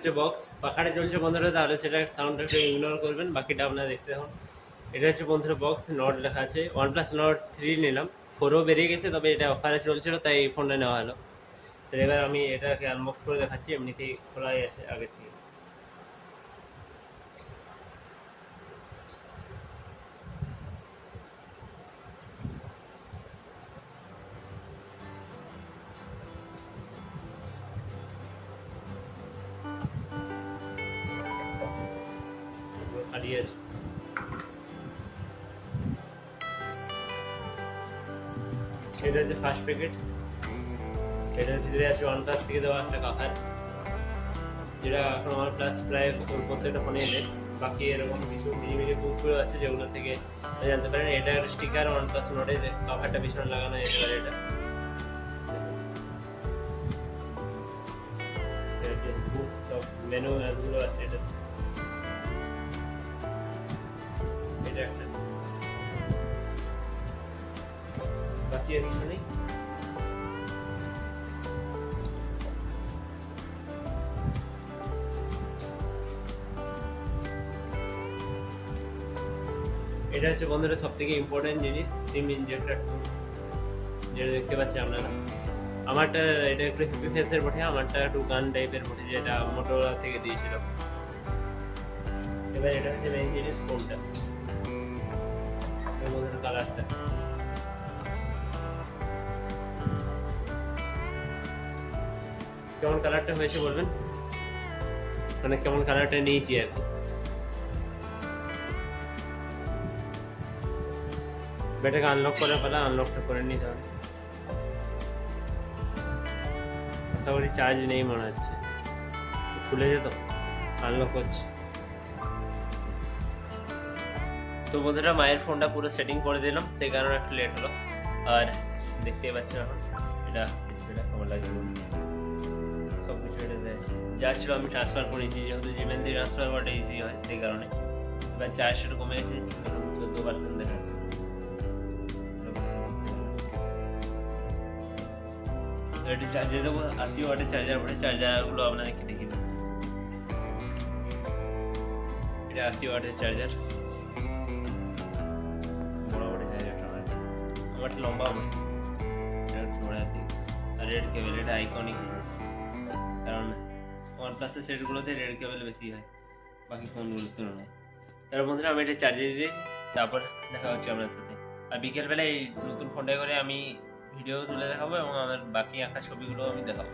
হচ্ছে বক্স পাখাটা চলছে বন্ধুরা, তাহলে সেটা সাউন্ডটা একটু ইগনোর করবেন, বাকিটা আপনারা দেখতে এখন এটা হচ্ছে বন্ধুরা বক্স নট লেখা আছে। ওয়ান প্লাস নট থ্রি নিলাম ফোরও বেরিয়ে গেছে, তবে এটা অফারে চলছিল, তাই এই ফোনটা নেওয়া হলো। তো এবার আমি এটাকে আনবক্স করে দেখাচ্ছি, এমনিতেই খোলাই আছে আগে থেকে। আছে এটা হচ্ছে ফার্স্ট প্যাকেট এটার ভিতরে আছে ওয়ান প্লাস থেকে দেওয়া একটা কাভার যেটা এখন আমার প্লাস প্রায় প্রত্যেকটা ফোনে এলে বাকি এরকম কিছু মিনি মিনি বুকগুলো আছে, যেগুলো থেকে জানতে পারেন এটা স্টিকার ওয়ান প্লাস নোটে কাভারটা পিছনে লাগানো যেতে পারে এটা। মেনু অ্যাপগুলো আছে এটা এটা হচ্ছে বন্ধুরা সব থেকে ইম্পর্টেন্ট জিনিস সিম ইনজেক্টর যেটা দেখতে পাচ্ছি আপনারা। আমারটা, এটা একটু হেভি ফেসের বটে, আমারটা একটু গান টাইপের বটে, যেটা মোটোরা থেকে দিয়েছিল। এবার এটা হচ্ছে মেইন জিনিস ফোনটা মধ্যে কালারটা কেমন কালারটা হয়েছে বলবেন? মানে কেমন কালারটা নিয়েছি আর কি। বেটাকে আনলক করার পালা আনলকটা করে নিই তাহলে আশা করি চার্জ নেই মনে হচ্ছে। খুলে যেত আনলক হচ্ছে তো বন্ধুরা, মায়ের ফোনটা পুরো সেটিং করে দিলাম সেই কারণে একটু লেট হলো। আর দেখতেই পাচ্ছেন এখন, এটা ডিসপ্লেটা কেমন লাগছে? সব কিছু এটাতে যা ছিল আমি ট্রান্সফার করেছি, যেহেতু জিমেল দিয়ে ট্রান্সফার করাটা ইজি হয়, সেই কারণে। এবার চার্জ চার্জটা কমে গেছে চোদ্দ পার্সেন্ট দেখাচ্ছে। তো এটা চার্জে দেবো চার্জার চার্জারগুলো আপনাদেরকে দেখিয়ে দিচ্ছি। এটা আশি ওয়াটের চার্জার রেড কেবল এটা আইকনিক জিনিস। কারণ ওয়ান প্লাসের সেটগুলোতে রেড কেবল বেশি হয়, বাকি ফোনগুলোর তুলনায়। তার বন্ধুরা আমি এটা চার্জে দিই, তারপর দেখা হচ্ছে আপনার সাথে। আর বিকেলবেলা এই নতুন ফোনটা করে আমি ভিডিও তুলে দেখাবো এবং আমার বাকি আঁকা ছবিগুলো আমি দেখাবো।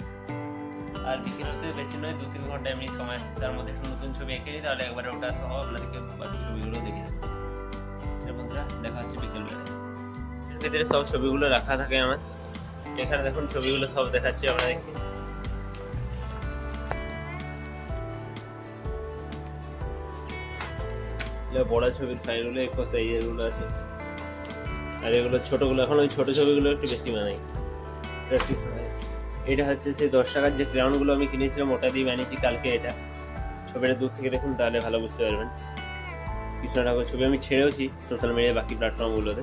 আর বিকেলতে বেশি নয়, দু তিন ঘণ্টা এমনি সময় আছে। তার মধ্যে একটা নতুন ছবি এঁকে নিই তাহলে একবারে ওটা সহ আপনাদেরকে বাকি ছবিগুলো দেখে দেবো। বন্ধুরা দেখা হচ্ছে বিকেলবেলায় ভিতরে সব ছবিগুলো রাখা থাকে আমার। এখানে দেখুন ছবিগুলো সব দেখাচ্ছি আপনাদেরকে এগুলো বড় ছবির ফাইলগুলো একটু সাইজেরগুলো আছে। আর এগুলো ছোটগুলো, এখন ওই ছোট ছবিগুলো একটু বেশি বানাই। প্র্যাকটিস হয় এটা হচ্ছে সেই দশ টাকার যে ক্রাউনগুলো আমি কিনেছিলাম, ওটা দিয়ে বানিয়েছি কালকে এটা। ছবিটা দূর থেকে দেখুন, তাহলে ভালো বুঝতে পারবেন। কৃষ্ণ ঠাকুর ছবি আমি ছেড়েওছি সোশ্যাল মিডিয়া বাকি প্ল্যাটফর্মগুলোতে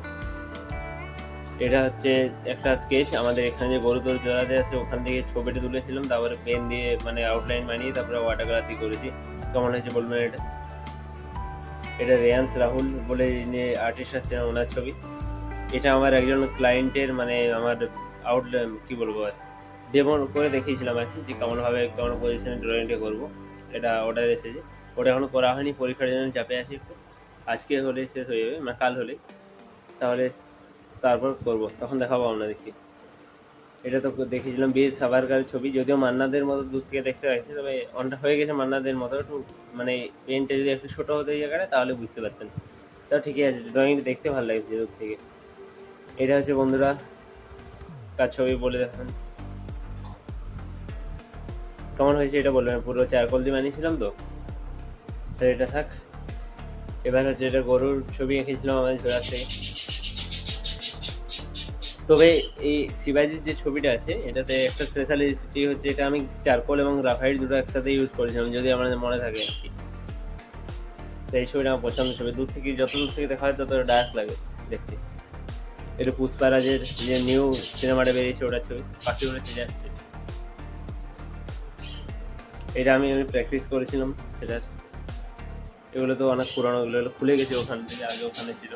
এটা হচ্ছে একটা স্কেচ আমাদের এখানে যে গরু তোর জোড়াতে আছে, ওখান থেকে ছবিটা তুলেছিলাম, তারপরে পেন দিয়ে মানে আউটলাইন বানিয়ে তারপরে ওয়াটারগ্রাফি করেছি। কেমন হয়েছে বলবেন এটা? এটা রেয়ান্স রাহুল বলে যিনি আর্টিস্ট আছে ওনার ছবি। এটা আমার একজন ক্লায়েন্টের মানে আমার আউট কি বলব আর ডেমো করে দেখিয়েছিলাম আর কি, যে কেমনভাবে, কেমন পজিশনে ড্রয়িংটা করব। এটা অর্ডার এসেছে। ওটা এখনও করা হয়নি, পরীক্ষার জন্য চাপে আছি একটু। আজকে হলে শেষ হয়ে যাবে মানে কাল হলে তাহলে তারপর করব। তখন দেখাবো আপনাদেরকে। এটা তো দেখিয়েছিলাম বীর সাভারকার ছবি। যদিও মান্নাদের মতো দূর থেকে দেখতে পাচ্ছি তবে অনটা হয়ে গেছে মান্নাদের মতো। একটু মানে পেনটা যদি একটু ছোটো হতে জায়গাটা তাহলে বুঝতে পারতেন। তাও ঠিকই আছে ড্রয়িংটা দেখতে ভালো লাগছে দূর থেকে। এটা হচ্ছে বন্ধুরা কার ছবি বলে দেখান। কেমন হয়েছে এটা বলবেন? পুরো চারকোল দিয়ে বানিয়েছিলাম তো? তো এটা থাক। এবার হচ্ছে এটা গরুর ছবি এঁকেছিলাম আমাদের ঝোড়ার থেকে তবে এই শিবাজির যে ছবিটা আছে, এটাতে একটা স্পেশালিটি হচ্ছে এটা আমি চারকোল এবং গ্রাফাইট দুটো একসাথে ইউজ করেছিলাম, যদি আমাদের মনে থাকে আর কি। এই ছবিটা আমার পছন্দের ছবি। দূর থেকে, যত দূর থেকে দেখা হয়, তত ডার্ক লাগে দেখতে। এটা পুষ্পারাজের যে নিউ সিনেমাটা বেরিয়েছে ওটার ছবি, পাখি উড়েছে যাচ্ছে। এটা আমি আমি প্র্যাকটিস করেছিলাম, সেটার। এগুলো তো অনেক পুরানো, এগুলো খুলে গেছে ওখান থেকে, আগে ওখানে ছিল।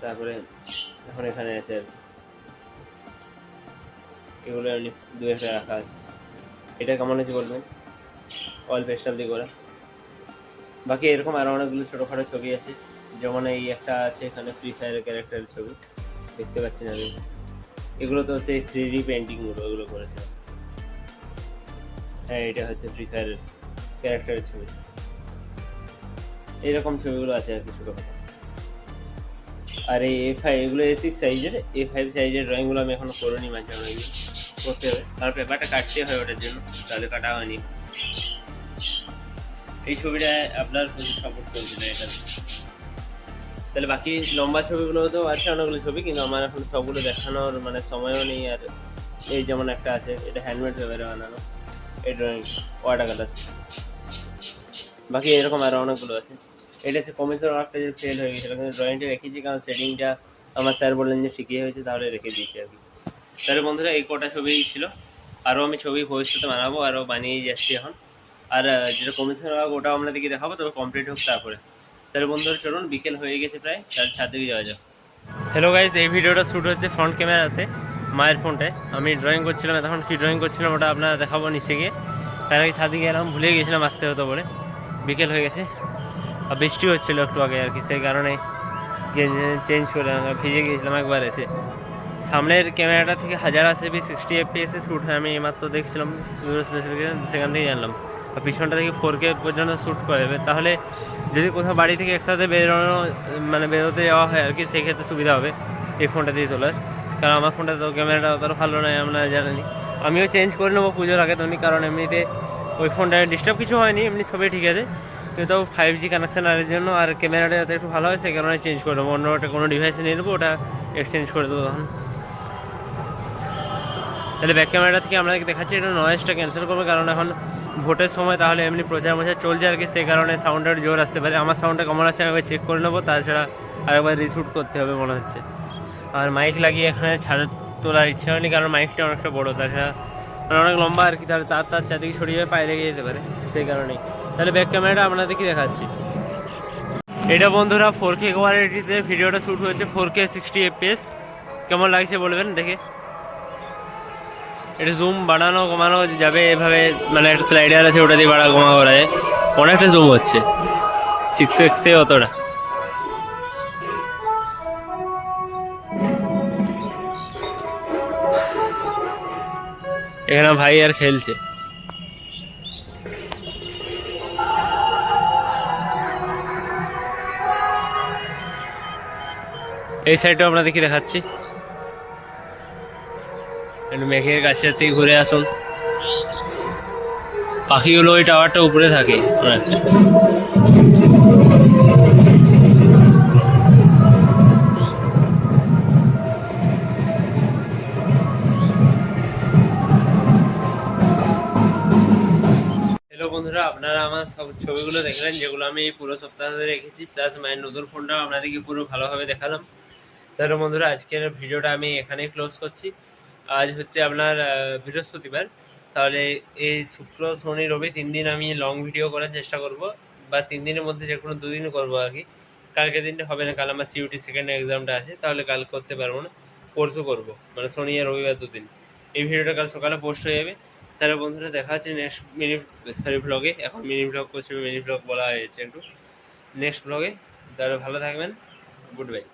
তারপরে এখন এখানে আর এগুলো দু একটা রাখা আছে। এটা কেমন হয়েছে বলবেন? অল পেস্টাল দিয়ে করা। বাকি এরকম আরও অনেকগুলো ছোটোখাটো ছবি আছে। যেমন এই একটা আছে এখানে ফ্রি ফায়ারের ক্যারেক্টারের ছবি। দেখতে পাচ্ছি না আমি এগুলো তো হচ্ছে থ্রি ডি পেন্টিংগুলো এগুলো করেছে। হ্যাঁ এটা হচ্ছে ফ্রি ফায়ারের ক্যারেক্টারের ছবি। এরকম ছবিগুলো আছে আর কি ছোটোখাটো। আর এই এ ফাইভ এগুলো এ সিক্স সাইজের এ ফাইভ সাইজের ড্রয়িংগুলো আমি এখনও করিনি মাঝে মাঝে। করতে হবে। কারণ পেপারটা কাটতে হয় ওটার জন্য, তাহলে কাটা হয়নি। এই ছবিটা আপনার সাপোর্ট করছিল এটা। তাহলে বাকি লম্বা ছবিগুলো তো আছে অনেকগুলো ছবি, কিন্তু আমার এখন সবগুলো দেখানোর মানে সময়ও নেই, আর এই যেমন একটা আছে, এটা হ্যান্ডমেড পেপারে বানানো, এই ড্রয়িং ওয়াটার কালার। বাকি এরকম আরও অনেকগুলো আছে। এটা হচ্ছে কমিশন ওয়ার্কটা যে ফেল হয়ে গেছিল কিন্তু ড্রয়িংটা রেখেছি, কারণ সেটিংটা আমার স্যার বললেন যে ঠিকই হয়েছে, তাহলে রেখে দিয়েছি আর কি। তাহলে বন্ধুরা, এই কটা ছবি ছিল। আরও আমি ছবি ভবিষ্যতে বানাবো আরও বানিয়ে যাচ্ছি এখন। আর যেটা কমিশন ওয়ার্ক ওটাও আপনাদেরকে দেখাবো, তবে কমপ্লিট হোক তারপরে। তাহলে বন্ধুরা, চলুন, বিকেল হয়ে গেছে প্রায়। তার ছাদ দিকে যাওয়া যাক। হ্যালো গাইজ এই ভিডিওটা শ্যুট হচ্ছে ফ্রন্ট ক্যামেরাতে মায়ের ফোনটায় আমি ড্রয়িং করছিলাম তখন কি ড্রয়িং করছিলাম ওটা আপনারা দেখাবো নিচে গিয়ে। তার আগে ছাদে গেলাম, ভুলে গেছিলাম আসতে হতো বলে। বিকেল হয়ে গেছে। বৃষ্টি হচ্ছিল একটু আগে আর কি, সেই কারণে চেঞ্জ করে ভিজে গিয়েছিলাম একবার এসে। সামনের ক্যামেরাটা থেকে হাজার আসে বি সিক্সটি এফপিএসে শ্যুট হয়, আমি এইমাত্র দেখছিলাম সেখান থেকে জানলাম। আর পিছনটা থেকে ফোর কে পর্যন্ত শ্যুট করে দেবে তাহলে যদি কোথাও বাড়ি থেকে একসাথে বেরোনো মানে বেরোতে যাওয়া হয় আর কি, সেই ক্ষেত্রে সুবিধা হবে এই ফোনটা দিয়ে তোলার। কারণ আমার ফোনটা তো ক্যামেরাটা অতটা ভালো নয়, আমরা জানি আমিও চেঞ্জ করে নেব পুজোর আগে তখনই কারণ এমনিতে ওই ফোনটা ডিস্টার্ব কিছু হয়নি, এমনি সবই ঠিক আছে। কিন্তু ফাইভ জি কানেকশান আর এর জন্য আর ক্যামেরাটা যাতে একটু ভালো হয়, সেই কারণে চেঞ্জ করে নেব অন্য একটা কোনো ডিভাইসে নিয়ে নেব, ওটা এক্সচেঞ্জ করে দেবো তখন। তাহলে ব্যাক ক্যামেরাটা থেকে আপনাদেরকে দেখাচ্ছি, এটা নয়েজটা ক্যান্সেল করব, কারণ এখন ভোটের সময় তাহলে এমনি প্রচার মোচার চলছে আর কি, সেই কারণে সাউন্ডের জোর আসতে পারে। আমার সাউন্ডটা কেমন আছে, আমি চেক করে নেব, তাছাড়া আরেকবার রিশুট করতে হবে মনে হচ্ছে। আর মাইক লাগিয়ে এখানে ছাদে তোলার ইচ্ছা হয়নি, কারণ মাইকটা অনেকটা বড়ো, তাছাড়া মানে অনেক লম্বা আর কি, তাহলে তার তার চারদিকে ছড়িয়ে পায়ে লেগে যেতে পারে, সেই কারণেই। তাহলে ব্যাক ক্যামেরাটা আপনাদেরকে দেখাচ্ছি? এটা বন্ধুরা ফোর কে কোয়ালিটিতে ভিডিওটা শ্যুট হয়েছে ফোর কে সিক্সটি এফপিএস কেমন লাগছে বলবেন দেখে? এটা জুম বাড়ানো কমানো যাবে এভাবে মানে একটা স্লাইডার আছে, ওটা দিয়ে বাড়া কমা করা যায় অনেকটা জুম হচ্ছে। সিক্স এক্সে অতটা। এখানে ভাই আর খেলছে। এই সাইডটাও আপনাদেরকে দেখাচ্ছি। একটু মেঘের কাছে থেকে ঘুরে আসুন। পাখিগুলো ওই টাওয়ারটা উপরে থাকে বন্ধুরা, আপনারা আমার সব ছবিগুলো দেখলেন, যেগুলো আমি পুরো সপ্তাহ ধরে রেখেছি প্লাস মায়ের নতুন ফোনটাও আপনাদেরকে পুরো ভালোভাবে দেখালাম। তাহলে বন্ধুরা, আজকের ভিডিওটা আমি এখানেই ক্লোজ করছি। আজ হচ্ছে আপনার বৃহস্পতিবার। তাহলে এই শুক্র, শনি, রবি তিন দিন আমি লং ভিডিও করার চেষ্টা করব, বা তিন দিনের মধ্যে যে কোনো দুদিন করব আর কি। কালকে দিনটা হবে না, কাল আমার সিউটি সেকেন্ড এক্সামটা আছে, তাহলে কাল করতে পারব না, পরশু করব মানে শনি আর রবিবার দুদিন। এই ভিডিওটা কাল সকালে পোস্ট হয়ে যাবে। তাহলে বন্ধুরা, দেখা হচ্ছে নেক্সট মিনি সরি ব্লগে এখন মিনি ব্লগ করছি মিনি ব্লগ বলা হয়েছে একটু। নেক্সট ব্লগে তাহলে ভালো থাকবেন। Good bye